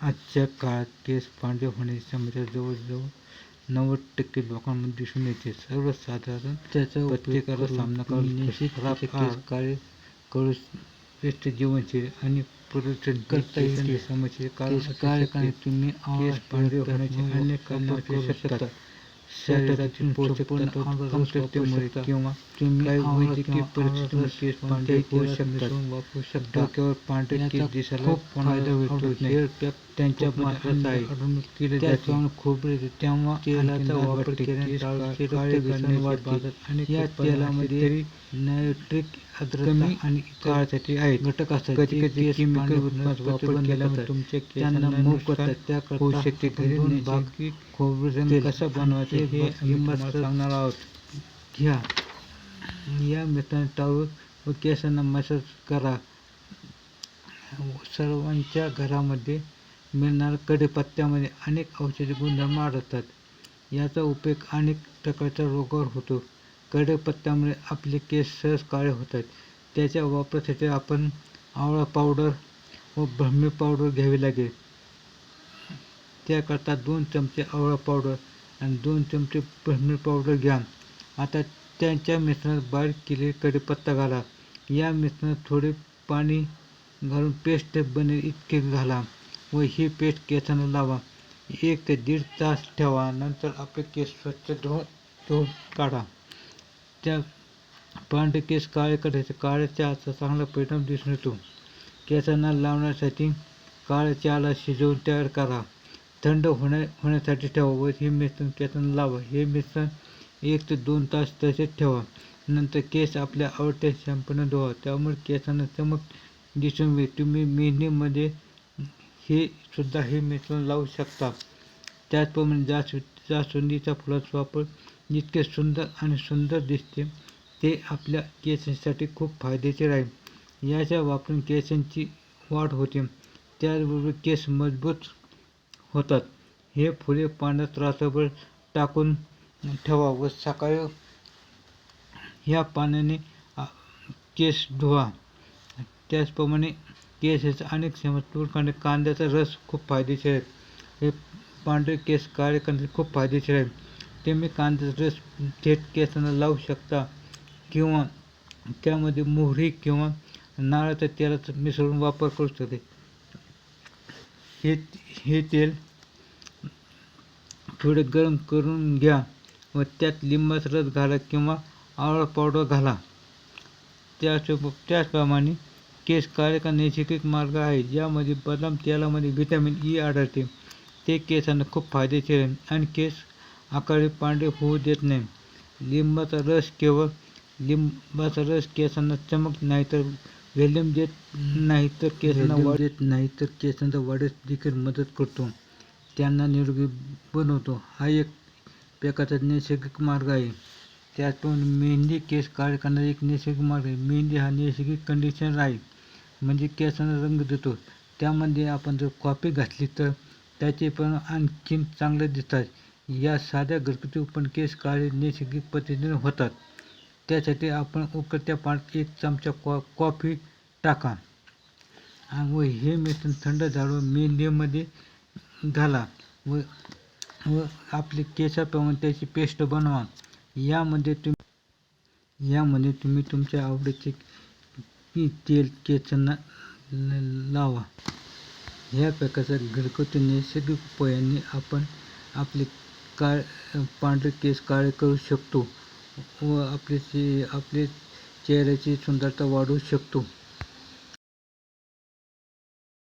आजच्या काळात केस पांढरे होण्याची समस्या जवळजवळ नव्वद टक्के लोकांमध्ये दिसून येते. सर्वसाधारण त्याचा प्रत्येकाला करून सामना आहार, केस काळे करू व्यस्त जीवनशैली आणि प्रदूषण करता येईल. समस्येचे कारण शकते. करणे तुम्ही केस पांढरे होण्याचे अनेक कारणे असू शकतात. शकता. शरीरातील पोषक संपूर्ण तत्व आवळा रस कमतरतेमुळे वापरू शकता. किंवा तुम्ही वैद्यकीय परिस्थितीमुळे केस पांढरे होऊ शकतात. वापरू शकता. डोक्यावर पांढरे केस दिसायला फायदा होतो. हेअर पॅक त्यांच्या. अडवणूक केले जाते. खोबरे तेव्हा तेलाचा वापर. केल्याने काळे वाढते. अनेक या तेलामध्ये नायट्रिक आर्द्रता आणि काळासाठी आहेत. घटक असतात कधी कधी केमिकल वापर केल्यामुळे. तुमच्या त्यांना मऊ करतात. त्याकरता होऊ शकते. घरी भाग तेल कसं बनवायचं आणि हे आम्ही सांगणार आहोत. घ्या या मिश्रणात टाळू व केसांना मसाज करा सर्वांच्या घरामध्ये मिळणाऱ्या कढीपत्त्यामध्ये अनेक औषधी गुणधर्म आढळतात. याचा उपयोग अनेक प्रकारच्या रोगावर होतो. कढीपत्त्यामुळे आपले केस सहज काळे होतात. त्याच्या वापरासाठी आपण आवळा पावडर व ब्रह्मी पावडर घ्यावी लागेल. त्याकरता दोन चमचे आवळा पावडर आणि दोन चमचे ब्रह्मी पावडर घ्या. आता त्यांच्या मिश्रणात बारीक केलेली कढीपत्ता घाला. या मिश्रणात थोडे पाणी घालून पेस्ट बनेल इतके घाला. व ही पेस्ट केसांना लावा. एक ते दीड तास ठेवा. नंतर आपले केस स्वच्छ धुवून धुवून काढा. त्या पांढरे केस काळे करायचे. काळ्या चहाचा चांगला परिणाम दिसून येतो. केसांना लावण्यासाठी काळ्या चहाला शिजवून तयार करा. थंड होण्या होण्यासाठी ठेवा व हे मिश्रण केसांना लावा. हे मिश्रण एक ते दोन तास तसेच ठेवा. नंतर केस आपल्या आवडत्या शॅम्पूने धुवा. त्यामुळे केसांना चमक दिसून येईल. तुम्ही मेहंदीमध्ये हे सुद्धा हे मिश्रण लावू शकता. त्याचप्रमाणे जास्व जास्वंदीचा फुलाचा वापर जितके सुंदर आणि सुंदर दिसते ते आपल्या केसांसाठी खूप फायदेशीर आहे याच्या वापरून केसांची वाढ होते. त्याचबरोबर केस मजबूत होतात. हे फुले पाण्यात रात्रभर टाकून ठेवा व सकाळी ह्या पाण्याने केस धुवा. त्याचप्रमाणे केसाचे अनेक समस्या दूर करणे कांद्याचा रस खूप फायदेशीर आहे हे पांढरे केस काळे करण्यासाठी खूप फायदेशीर आहे तुम्ही कांद्याचा रस थेट केसांना लावू शकता किंवा त्यामध्ये मोहरी किंवा नारळाच्या तेलाचा मिसळून वापर करू शकते. हे हे तेल थोडे गरम करून घ्या व त्यात लिंबाचा रस घाला किंवा आवळा पावडर घाला. त्याच त्याचप्रमाणे केस काळे नैसर्गिक मार्ग आहे. ज्यामध्ये बदाम तेलामध्ये व्हिटॅमिन ई आढळते. ते केसांना खूप फायदेशीर आहे आणि केस आकाळी पांढरे होऊ देत नाही. लिंबाचा रस केवळ लिंबाचा रस केसांना चमक नाही तर व्हॅल्यूम देत नाही तर केसांना वाढ देत नाही तर केसांच्या वाढीस देखील मदत करतो. त्यांना निरोगी बनवतो. हा एक प्रकारचा नैसर्गिक मार्ग आहे. त्याचप्रमाणे मेहंदी केस काळे करण्याचा एक नैसर्गिक मार्ग आहे. मेहंदी हा नैसर्गिक कंडिशनर आहे. म्हणजे केसांना रंग देतो. त्यामध्ये आपण जर कॉफी घातली तर त्याचे पण आणखीन चांगले दिसतात. या साध्या घरगुती पण केस काळे नैसर्गिक पद्धतीने होतात. त्यासाठी आपण उकळत्या पाण्यात एक चमचा कॉ कॉफी टाका. व हे मिश्रण थंड झाल्यावर मेंदीमध्ये घाला. व व आपले केसाप्रमाणे त्याची पेस्ट बनवा. यामध्ये तुम्ही यामध्ये तुम्ही तुमच्या आवडीचे की तेल केसांना लावा. ह्या प्रकारचा घरगुती नैसर्गिक उपायांनी आपण आपले काळ पांढरे केस काळे करू शकतो व आपले चे आपले चेहऱ्याची सुंदरता वाढवू शकतो.